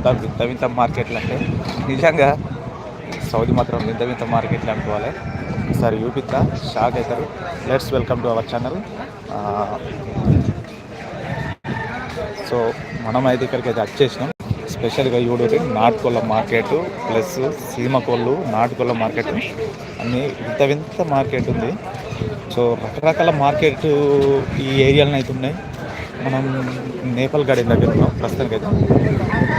ఉంటారు వింత వింత మార్కెట్లు అంటే నిజంగా సౌదీ మాత్రం వింత వింత మార్కెట్లు అనుకోవాలి. ఒకసారి చూపిస్తా. షాక్ అవుతారు. Let's welcome to our channel so మనం అయితే ఇక్కడికి అయితే వచ్చేసినాం. స్పెషల్గా యూడూరి నాటుకోళ్ళ మార్కెట్ ప్లస్ సీమకోళ్ళు నాటుకోళ్ళ మార్కెట్. అన్నీ వింత వింత మార్కెట్ ఉంది. సో రకరకాల మార్కెట్ ఈ ఏరియాలో అయితే ఉన్నాయి. మనం నేపాల్ గార్డెన్ దగ్గర ఉన్నాం ప్రస్తుతానికి అయితే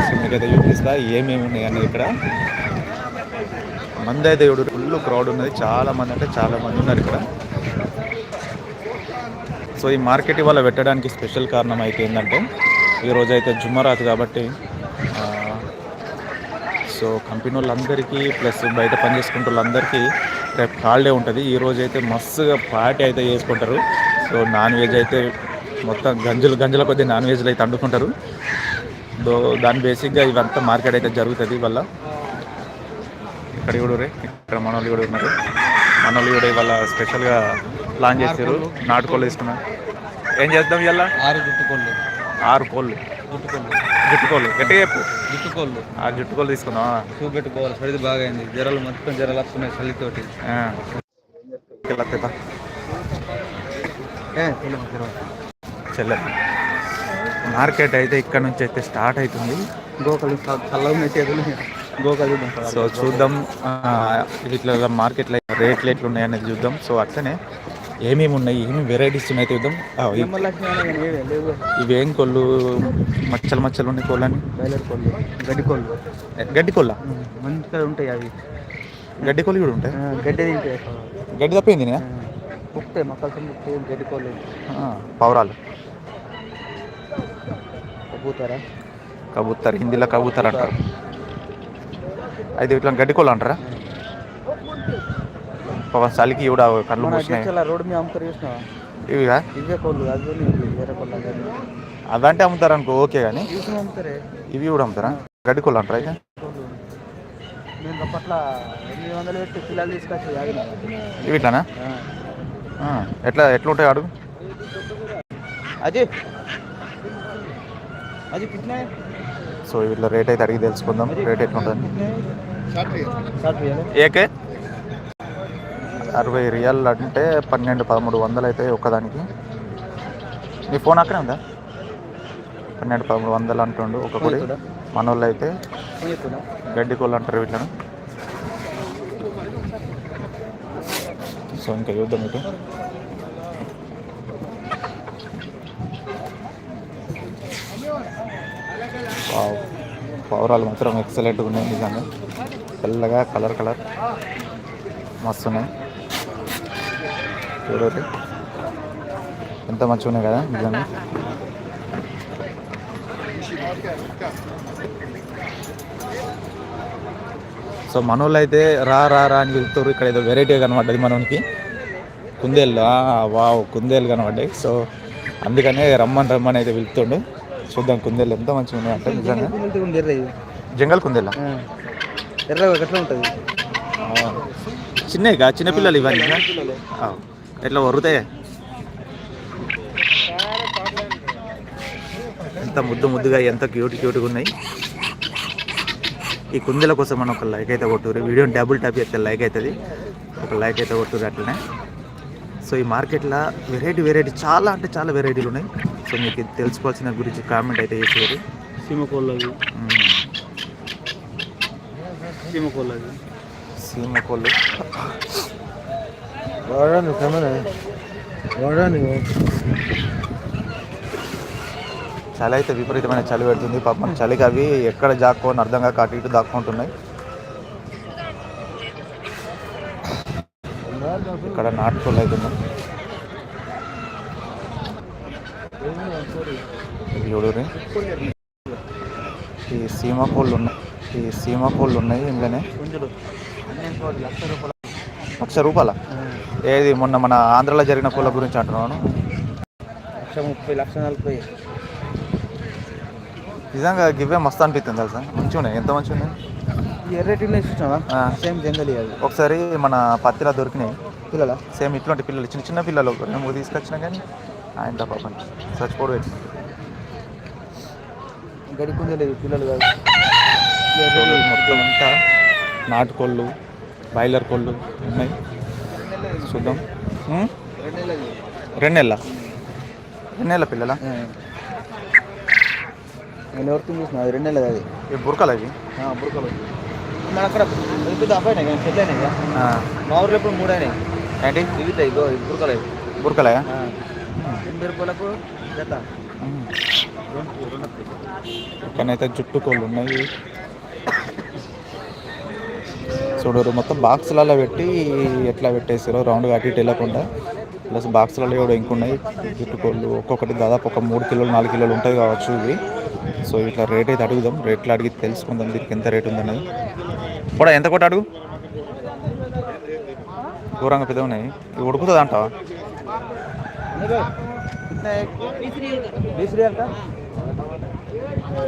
సో మీకు అయితే చూపిస్తా ఏమేమి ఉన్నాయి అన్నది ఇక్కడ. మంది అయితే ఇప్పుడు ఫుల్ క్రౌడ్ ఉన్నది. చాలా మంది అంటే చాలా మంది ఉన్నారు ఇక్కడ. సో ఈ మార్కెట్ ఇవాళ పెట్టడానికి స్పెషల్ కారణం అయితే ఏంటంటే ఈరోజు అయితే జుమ్మరాత్ కాబట్టి సో కంపెనీ వాళ్ళందరికీ ప్లస్ బయట పనిచేసుకుంటే వాళ్ళందరికీ రేపు హాలిడే ఉంటుంది. ఈ అయితే మస్తుగా పార్టీ అయితే చేసుకుంటారు. సో నాన్ వెజ్ అయితే మొత్తం గంజులు గంజుల కొద్దీ నాన్ వెజ్లు అయితే వండుకుంటారు దో దాని బేసిక్గా ఇవంతా మార్కెట్ అయితే జరుగుతుంది వల్ల ఇక్కడ కూడా రే ఇక్కడ మనోళ్ళు కూడా ఉన్నారు. మనోళ్ళు కూడా ఇవాళ స్పెషల్గా ప్లాన్ చేశారు నాటుకోళ్ళు. తీసుకున్నారు ఏం చేద్దాం ఇవాళ? ఆరు జుట్టుకోళ్ళు. ఆరు కోళ్ళు. జుట్టుకోళ్ళు. గట్టిగా చెప్పు. జుట్టుకోళ్ళు. ఆ జుట్టుకోళ్ళు తీసుకుందామా? చూపెట్టుకోవాలి. సరిది బాగా అయింది జ్వరాలు మొత్తం జ్వరాలు వస్తున్నాయి చలితోటి. ఆ. ఇలా తెప్ప. చెల్లె. మార్కెట్ అయితే ఇక్కడ నుంచి అయితే స్టార్ట్ అవుతుంది. గోకలు గోకలు సో చూద్దాం ఇట్లా మార్కెట్లో రేట్లు ఎట్లు ఉన్నాయి అనేది చూద్దాం. సో అట్లనే ఏమేమి ఉన్నాయి ఏమేమి వెరైటీస్ ఉన్నాయి చూద్దాం. ఇవి కోళ్ళు? మచ్చలు మచ్చలు ఉన్నాయి కోళ్ళని? కోళ్ళు. గడ్డి కోళ్ళు. గడ్డి కోళ్ళ? మంచిగా ఉంటాయి అవి. గడ్డి కోళ్ళు కూడా ఉంటాయి? గడ్డి గడ్డి తప్పింది మొక్కలు గడ్డి కోళ్ళు. పౌరాలు కబూతర్? హిందీలో కబూతర్ అంటారు. అయితే ఇట్లా గడ్డికోళ్ళు అంటారా? పవన్ సలికి ఇవిడ కళ్ళు మూసినాయి. రోడ్ మీద అమ్ముతారు ఇవిగా అదంటే అమ్ముతారు అనుకో ఓకే కానీ ఇవి కూడా అమ్ముతారా? గడ్డి కోళ్ళు అంటారా ఇక? ఎనిమిది వందలు తీసుకొచ్చి ఇవి ఇట్లానా? ఎట్లా ఎట్లుంటాయి అడుగు అది సో వీళ్ళ రేట్ అయితే అడిగి తెలుసుకుందాం. రేట్ ఎట్లుంటుంది? ఏకే? అరవై రియల్ అంటే పన్నెండు పదమూడు వందలు అయితే ఒక్కదానికి. మీ ఫోన్ అక్కడే ఉందా? పన్నెండు పదమూడు వందలు అంటుండు ఒక్కొక్కటి మన వాళ్ళు అయితే గడ్డి కోళ్ళు అంటారు వీళ్ళను. సో ఇంకా చూద్దాం ఇటు. పౌరాలు మాత్రం ఎక్సలెంట్గా ఉన్నాయి నిజంగా. తెల్లగా కలర్ కలర్. మస్తు ఉన్నాయి. చూడండి ఎంత మంచిగా ఉన్నాయి కదా నిజంగా. సో మనోళ్ళు అయితే రా రా రా అని పిలుస్తారు ఇక్కడ ఏదో వెరైటీ కనబడ్డది మనోనికి. కుందేళ్ళు వా వావ్. కుందేలు కనబడ్డాయి. సో అందుకనే రమ్మని రమ్మని అయితే పిలుతుండు చూద్దాం కుందేళ్ళు ఎంత మంచిగా ఉన్నాయి అంటే నిజంగా. జంగల్ కుందేలా? ఎర్ర ఎట్లా ఉంటుంది. చిన్నగా చిన్నపిల్లలు ఇవన్నీ ఎట్లా వరుతాయి? ఎంత ముద్దు ముద్దుగా ఎంత క్యూట్ క్యూట్గా ఉన్నాయి. ఈ కుందేల కోసం మనం ఒక లైక్ అయితే కొట్టుర్రు. వీడియోని డబుల్ ట్యాప్ చేస్తే లైక్ అవుతుంది ఒక లైక్ అయితే కొట్టుర్రు అట్లనే. సో ఈ మార్కెట్లో వెరైటీ వెరైటీ చాలా అంటే చాలా వెరైటీలు ఉన్నాయి. సో మీకు తెలుసుకోవాల్సిన గురించి కామెంట్ అయితే చేసేది. సీమ కోళ్ళు అవి సీమ కోళ్ళు అవి సీమ కోళ్ళు వాడాను కెమెరా వాడాను చలి అయితే విపరీతమైన చలి పెడుతుంది. పాపం చలికి అవి ఎక్కడ జాక్కోని అర్థం కాక అటు ఇటు దాక్కుంటున్నాయి. ఇక్కడ నాటుకోళ్ళు అయితే చూడుర్రి. ఈ సీమ కోళ్ళు ఉన్నాయి. ఈ సీమ కోళ్ళు ఉన్నాయి ఇందులోనే కొంచెం లక్ష రూపాయలు? ఏది మొన్న మన ఆంధ్రలో జరిగిన కోళ్ళ గురించి అంటున్నాను లక్ష ముప్పై లక్ష నలభై. నిజంగా గివ్వే మస్తు అనిపిస్తుంది తెలుసా? మంచిగా ఉన్నాయి. ఎంత మంచిగా ఉన్నాయి. సేమ్ జంగలి ఒకసారి మన పత్తిలా దొరికినాయి. పిల్లల? సేమ్ ఇట్లాంటి పిల్లలు చిన్న చిన్న పిల్లలు మూడు తీసుకొచ్చినా కానీ ఆయన పాపం చచ్చిపోడు గడి కుందేలేదు పిల్లలు కాదు. మొత్తం అంతా నాటుకోళ్ళు బాయిలర్ కోళ్ళు ఉన్నాయి. చూద్దాం? రెండు నెలల? రెండు నెలల పిల్లల? నేను ఎవరికి చూసిన అది రెండు నెలలు అది బురకలు అవి బుర్కలు మన అక్కడ పెద్ద అబ్బాయినాయి కానీ అయినాయి మా ఊర్లో ఇప్పుడు మూడు అయినాయి. ఏంటి? దిగుతాయి ఇగో ఇది బుర్కలు అవి బురకలే? ఇక్కడైతే జుట్టు కోళ్ళు ఉన్నాయి. చూడరు మొత్తం బాక్సులలో పెట్టి ఎట్లా పెట్టేసారో రౌండ్గా అటు ఇటు వెళ్ళకుండా. ప్లస్ బాక్సులలో కూడా ఇంకున్నాయి జుట్టుకోళ్ళు ఒక్కొక్కటి దాదాపు ఒక మూడు కిలోలు నాలుగు కిలోలు ఉంటుంది కావచ్చు ఇవి. సో ఇట్లా రేట్ అయితే అడుగుదాం. రేట్లు అడిగి తెలుసుకుందాం దీనికి ఎంత రేట్ ఉందన్నది కూడా ఎంత కూడా అడుగు? ఘోరంగా పెద్ద ఉన్నాయి. ఇవి ఉడుకుతుంది అంటావా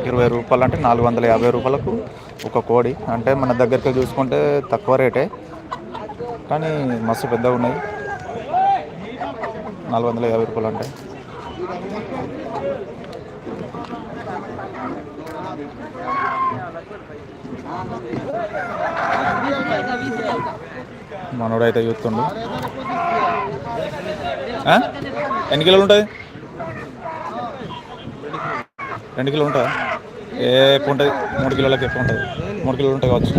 ఇరవై రూపాయలు అంటే నాలుగు వందల యాభై రూపాయలకు ఒక కోడి. అంటే మన దగ్గరికి చూసుకుంటే తక్కువ రేటే. కానీ మస్తు పెద్దగా ఉన్నాయి. నాలుగు వందల యాభై రూపాయలు అంటే. మనోడైతే చూస్తుండు. ఎన్ని కిలోలు ఉంటుంది? రెండు కిలోలు ఉంటుందా ఏ ఎక్కువ ఉంటుంది? మూడు కిలోలకు ఎక్కువ ఉంటుంది? మూడు కిలోలు ఉంటాయి కావచ్చు.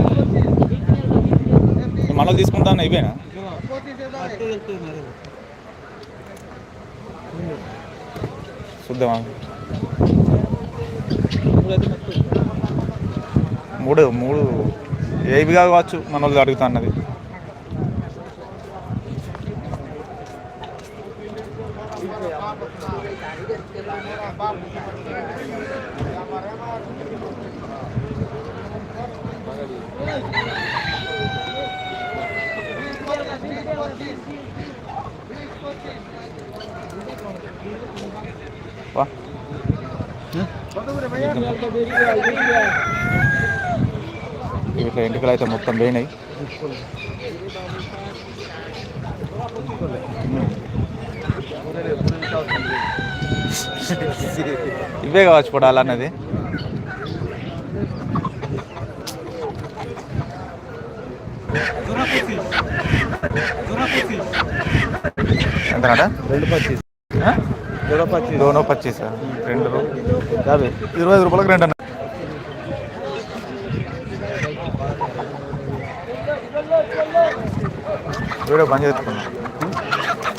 మనల్ని తీసుకుంటాను ఇవేనా చూద్దామా? మూడు మూడు ఏవి కావచ్చు? మన వాళ్ళు అడుగుతా అన్నది. వా ఇట్లా ఎంటికలు అయితే మొత్తం పోయినాయి ఇవే కావచ్చు పొడాలన్నది ఎంతనట రెండు పచ్చి రెండు దోనో రెండు యాభై ఇరవై ఐదు రూపాయలకు రెండు అన్న. వీడియో బంద్ చేసుకున్నాను